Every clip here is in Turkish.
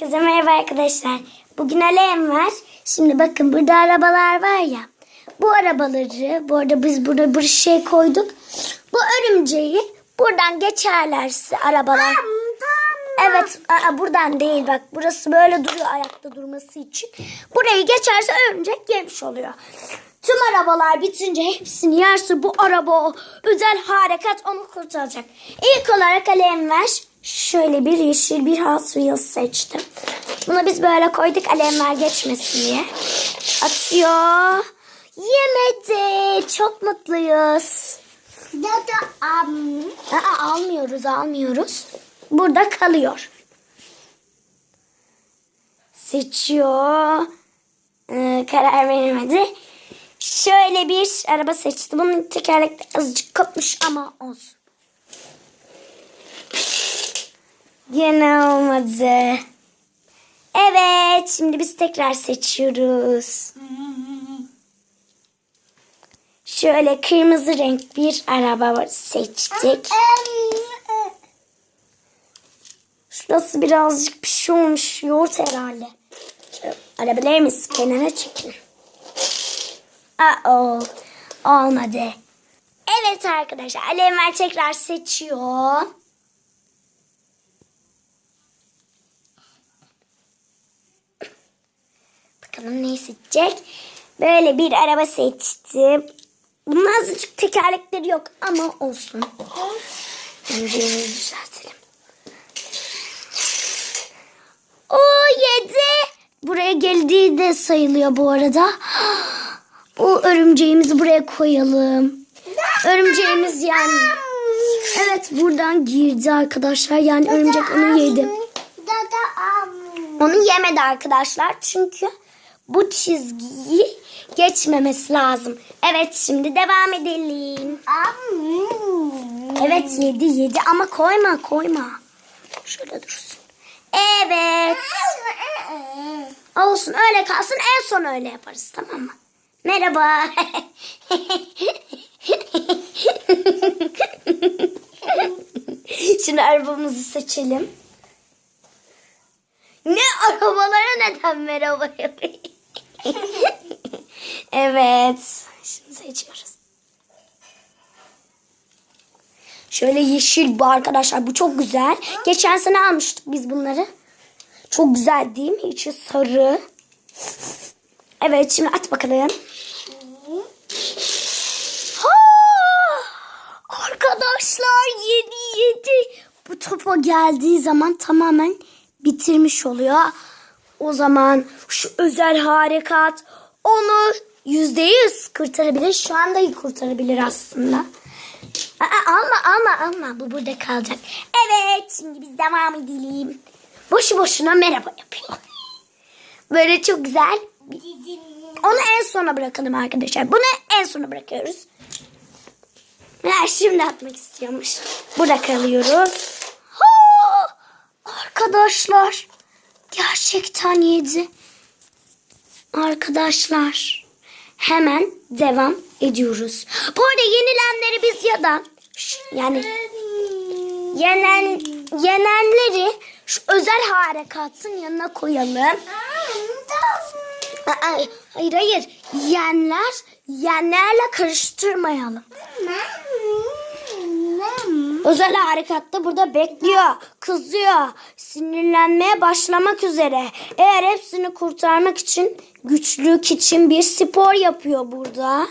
Herkese merhaba arkadaşlar. Bugün Alem var. Şimdi bakın burada arabalar var ya. Bu arabaları bu arada biz burada bir şey koyduk. Bu örümceği buradan geçerlerse arabalar. Evet aa, buradan değil bak. Burası böyle duruyor ayakta durması için. Burayı geçerse örümcek yemiş oluyor. Tüm arabalar bitince hepsini yerse bu araba o özel harekat onu kurtaracak. İlk olarak Alem ver. Şöyle bir yeşil bir Hot Wheels seçtim. Bunu biz böyle koyduk Alemler geçmesin diye. Atıyor. Yemedi. Çok mutluyuz. Aa, almıyoruz almıyoruz. Burada kalıyor. Seçiyor. Ee, karar veremedi. Şöyle bir araba seçti. Bunun tekerlekleri azıcık kopmuş ama olsun. Yine olmadı. Evet, şimdi biz tekrar seçiyoruz. Şöyle kırmızı renk bir araba seçtik. Şurası birazcık bir şey. Yoğurt herhalde. Arabalarımız kenara çekin. Aa, olmadı. Evet arkadaşlar. Alevler tekrar seçiyor. Bakalım neyi seçecek. Böyle bir araba seçtim. Bunun azıcık tekerlekleri yok ama olsun. Önce düzeltelim. O yedi. Buraya geldiği de sayılıyor bu arada. Bu örümceğimizi buraya koyalım. Örümceğimiz yani. Evet buradan girdi arkadaşlar. Yani örümcek onu yedi. Onu yemedi arkadaşlar. Çünkü bu çizgiyi geçmemesi lazım. Evet şimdi devam edelim. Evet yedi yedi ama koyma koyma. Şöyle dursun. Evet. Olsun öyle kalsın en son öyle yaparız tamam mı? Merhaba. Şimdi arabamızı seçelim. Ne arabalara neden merhaba yapayım? Evet. Şimdi seçiyoruz. Şöyle yeşil bu arkadaşlar. Bu çok güzel. Geçen sene almıştık biz bunları. Çok güzel değil mi? İçi sarı. Evet şimdi at bakalım. Ha! Arkadaşlar yedi yedi. Bu topa geldiği zaman tamamen bitirmiş oluyor. O zaman şu özel harekat onu yüzde yüz kurtarabilir. Şu anda kurtarabilir aslında. Aa, alma alma alma bu burada kalacak. Evet şimdi biz devam edelim. Boşu boşuna merhaba yapıyor. Böyle çok güzel. Onu en sona bırakalım arkadaşlar. Bunu en sona bırakıyoruz. Ver şimdi atmak istiyormuş. Burada kalıyoruz. Ha! Arkadaşlar. Gerçekten yedi. Arkadaşlar. Hemen devam ediyoruz. Bu arada yenilenleri biz ya da yani yenen yenenleri şu özel harekatın yanına koyalım. Hayır hayır. Yenler yenlerle karıştırmayalım. Özel harekatta burada bekliyor, kızıyor, sinirlenmeye başlamak üzere. Eğer hepsini kurtarmak için güçlük için bir spor yapıyor burada.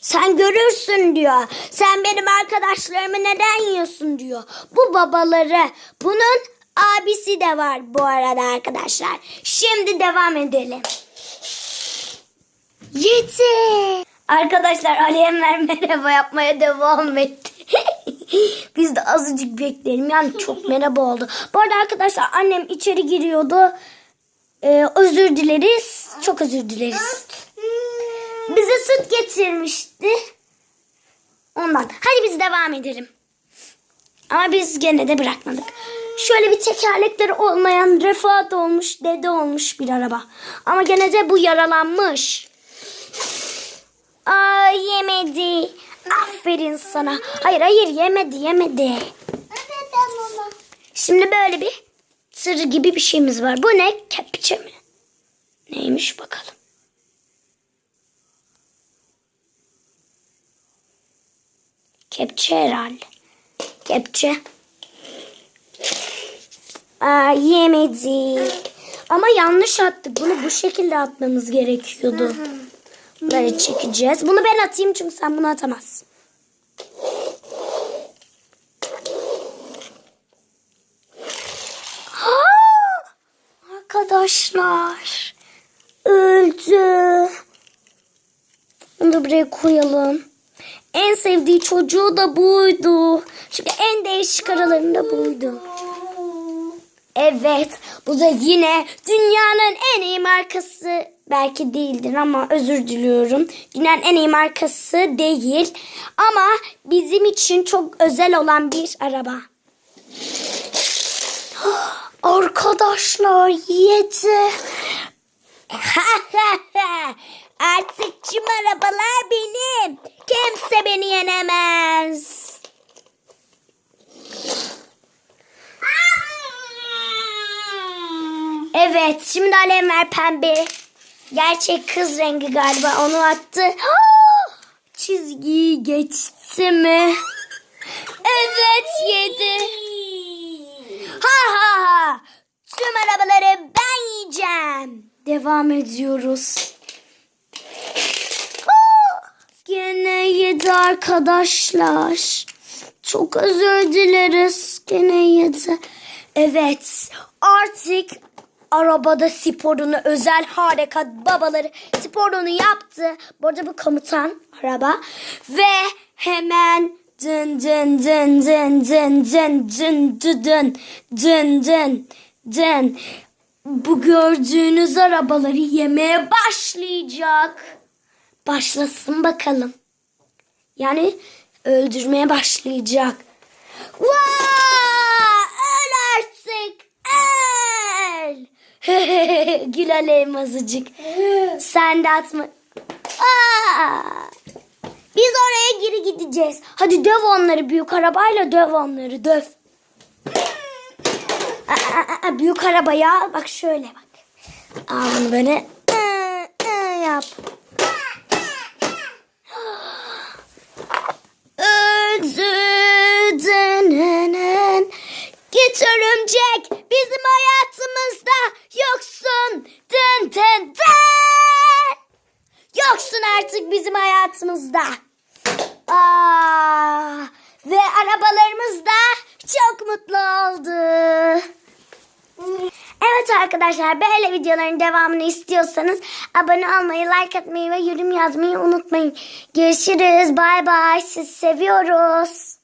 Sen görürsün diyor. Sen benim arkadaşlarımı neden yiyorsun diyor. Bu babaları. Bunun abisi de var bu arada arkadaşlar. Şimdi devam edelim. Yedi. Arkadaşlar Aliyemler merhaba yapmaya devam etti. Biz de azıcık bekleyelim. Yani çok merhaba oldu. Bu arada arkadaşlar annem içeri giriyordu. Ee, özür dileriz. Çok özür dileriz. Bize süt getirmişti. Ondan. Hadi biz devam edelim. Ama biz gene de bırakmadık. Şöyle bir tekerlekleri olmayan Refat olmuş, dede olmuş bir araba. Ama gene de bu yaralanmış. Aa yemedi. Aferin sana. Hayır hayır yemedi yemedi. Şimdi böyle bir tır gibi bir şeyimiz var. Bu ne? Kepçe mi? Neymiş bakalım. Kepçe herhalde. Kepçe. Aa, yemedik. Ama yanlış attık. Bunu bu şekilde atmamız gerekiyordu. Bunları çekeceğiz. Bunu ben atayım çünkü sen bunu atamazsın. Arkadaşlar. Öldü. Bunu da buraya koyalım. En sevdiği çocuğu da buydu. Çünkü en değişik aralarında buydu. Evet, bu da yine dünyanın en iyi markası belki değildir ama özür diliyorum. Dünyanın en iyi markası değil ama bizim için çok özel olan bir araba. Arkadaşlar yedi. Artık tüm arabalar benim. Kimse beni yenemez. Evet şimdi alem ver pembe. Gerçek kız rengi galiba onu attı. Çizgiyi geçti mi? Evet yedi. Ha ha ha. Tüm arabaları ben yiyeceğim. Devam ediyoruz. Gene yedi arkadaşlar. Çok özür dileriz. Gene yedi. Evet artık arabada sporunu özel harekat babaları sporunu yaptı. Bu arada bu komutan araba. Ve hemen dın dın dın dın dın dın dın dın dın dın dın dın bu gördüğünüz arabaları yemeye başlayacak. Başlasın bakalım. Yani öldürmeye başlayacak. Vaa! Gül aleyhim azıcık. Sen de atma. Aa! Biz oraya geri gideceğiz. Hadi döv onları büyük arabayla döv onları döv. Aa, aa, aa, büyük arabaya bak şöyle bak. Al bunu böyle yap. Git örümcek bizim hayatımızda yoksun. Dın dın dın. Yoksun artık bizim hayatımızda. Aa, ve arabalarımız da çok mutlu oldu. Evet arkadaşlar böyle videoların devamını istiyorsanız abone olmayı, like atmayı ve yorum yazmayı unutmayın. Görüşürüz. Bay bay. Sizi seviyoruz.